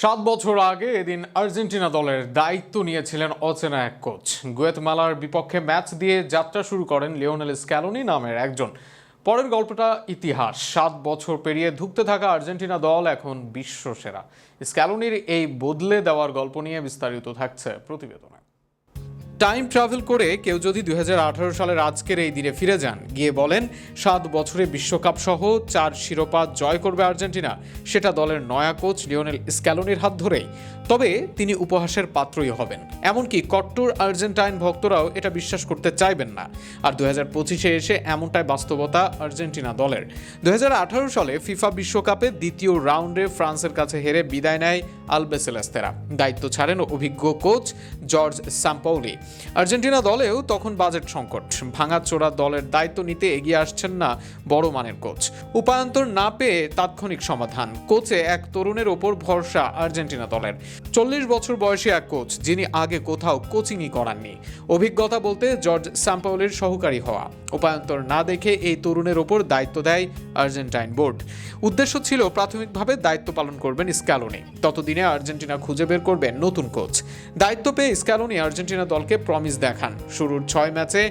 সাত বছর আগে এদিন আর্জেন্টিনা দলের দায়িত্ব নিয়েছিলেন অচেনা এক কোচ। গুয়েতমালার বিপক্ষে ম্যাচ দিয়ে যাত্রা শুরু করেন লিওনেল স্ক্যালোনি নামের একজন। পরের গল্পটা ইতিহাস। সাত বছর পেরিয়ে ধুঁকতে থাকা আর্জেন্টিনা দল এখন বিশ্বসেরা। স্ক্যালোনির এই বদলে দেওয়ার গল্প নিয়ে বিস্তারিত থাকছে প্রতিবেদনে। টাইম ট্রাভেল করে কেউ যদি দুই সালের আজকের এই দিনে ফিরে যান, গিয়ে বলেন সাত বছরে বিশ্বকাপ সহ চার শিরোপা জয় করবে আর্জেন্টিনা, সেটা দলের নয়া কোচ লিওনেল স্ক্যালোনির হাত ধরেই। তবে তিনি উপহাসের পাত্রই হবেন। এমনকি কট্টর আর্জেন্টাইন ভক্তরাও এটা বিশ্বাস করতে চাইবেন না। আর দু হাজার পঁচিশে এসে এমনটাই বাস্তবতা আর্জেন্টিনা দলের। দুই হাজার আঠারো সালে ফিফা বিশ্বকাপে দ্বিতীয় রাউন্ডে ফ্রান্সের কাছে হেরে বিদায় নেয় আলবেসেলেস্তেরা। দায়িত্ব ছাড়েন অভিজ্ঞ কোচ জর্জ স্যাম্পৌলি আর্জেন্টিনা দলেও তখন বাজেট সংকট। ভাঙাচোরা দলের দায়িত্ব নিতে এগিয়ে আসছেন না বড় মানের কোচ। উপায়ন্তর না পেয়ে তাৎক্ষণিক সমাধান। কোচে এক তরুণের ওপর ভরসা আর্জেন্টিনা দলের। চল্লিশ বছর বয়সী এক কোচ, যিনি আগে কোথাও কোচিংই করাননি। অভিজ্ঞতা বলতে জর্জ স্যাম্পৌলির সহকারী হওয়া। উপায়ন্তর না দেখে এই তরুণের ওপর দায়িত্ব দেয় আর্জেন্টাইন বোর্ড। উদ্দেশ্য ছিল প্রাথমিকভাবে দায়িত্ব পালন করবেন স্ক্যালোনি। ততদিনে আর্জেন্টিনা খুঁজে বের করবেন নতুন কোচ। দায়িত্ব পেয়ে স্ক্যালোনি আর্জেন্টিনা দলকে প্রমিস দেখান। শুরুর ছয় ম্যাচে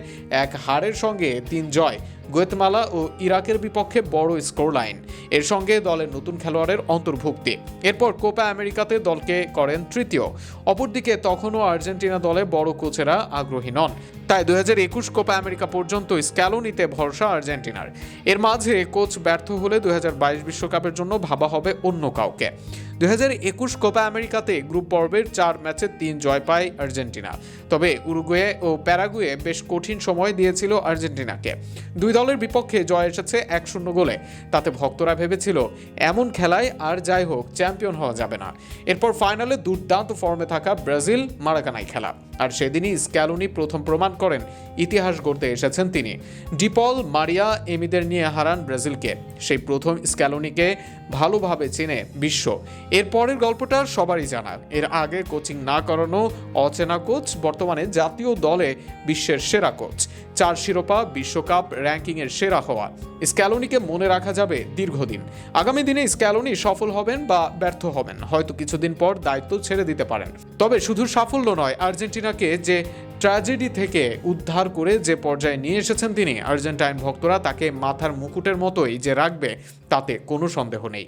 এক হারের সঙ্গে তিন জয়, গোয়েতমালা ও ইরাকের বিপক্ষে বড় স্কোর লাইন এর সঙ্গে দলের নতুন খেলোয়াড়ের অন্তর্ভুক্তি। এরপর কোপা আমেরিকাতে দলকে করেন তৃতীয়। অপরদিকে তখনও আর্জেন্টিনা দলে বড় কোচেরা আগ্রহী নন। তাই দু হাজার একুশ কোপা আমেরিকা পর্যন্ত স্ক্যালোনিতে ভরসা আর্জেন্টিনার। এর মাঝে কোচ ব্যর্থ হলে দু হাজার বাইশ বিশ্বকাপের জন্য ভাবা হবে অন্য কাউকে। দু হাজার একুশ কোপা আমেরিকাতে গ্রুপ পর্বের চার ম্যাচে তিন জয় পায় আর্জেন্টিনা। তবে উরুগুয়ে ও প্যারাগুয়ে বেশ কঠিন সময় দিয়েছিল আর্জেন্টিনাকে। দুই দলের বিপক্ষে জয় এসেছে এক শূন্য গোলে। তাতে ভক্তরা ভেবেছিল, এমন খেলায় আর যাই হোক, চ্যাম্পিয়ন হওয়া যাবে না। এরপর ফাইনালে দুর্দান্ত ফর্মে থাকা ব্রাজিল মারাকানাই খেলা। আর সেদিনই স্ক্যালোনি প্রথম প্রমাণ করেন। ইতিহাস গড়তে এসেছেন তিনি। ডিপল, মারিয়া, এমিদের নিয়ে হারান ব্রাজিলকে। সেই প্রথম স্ক্যালোনিকে ভালোভাবে চেনে বিশ্ব। এর পরের গল্পটা সবারই জানা। এর আগে কোচিং না করানো অচেনা কোচ, বর্তমানে জাতীয় দলে বিশ্বের সেরা কোচ। চার শিরোপা, বিশ্বকাপ র্যাঙ্কিংয়ের সেরা হওয়া। স্ক্যালোনিকে মনে রাখা যাবে দীর্ঘদিন। আগামী দিনে স্ক্যালোনি সফল হবেন বা ব্যর্থ হবেন। হয়তো কিছুদিন পর দায়িত্ব ছেড়ে দিতে পারেন। তবে শুধু সাফল্য নয় আর্জেন্টিনাকে যে ট্র্যাজেডি থেকে উদ্ধার করে যে পর্যায়ে নিয়ে এসেছেন তিনি, আর্জেন্টাইন ভক্তরা তাকে মাথার মুকুটের মতোই যে রাখবে, তাতে কোনো সন্দেহ নেই।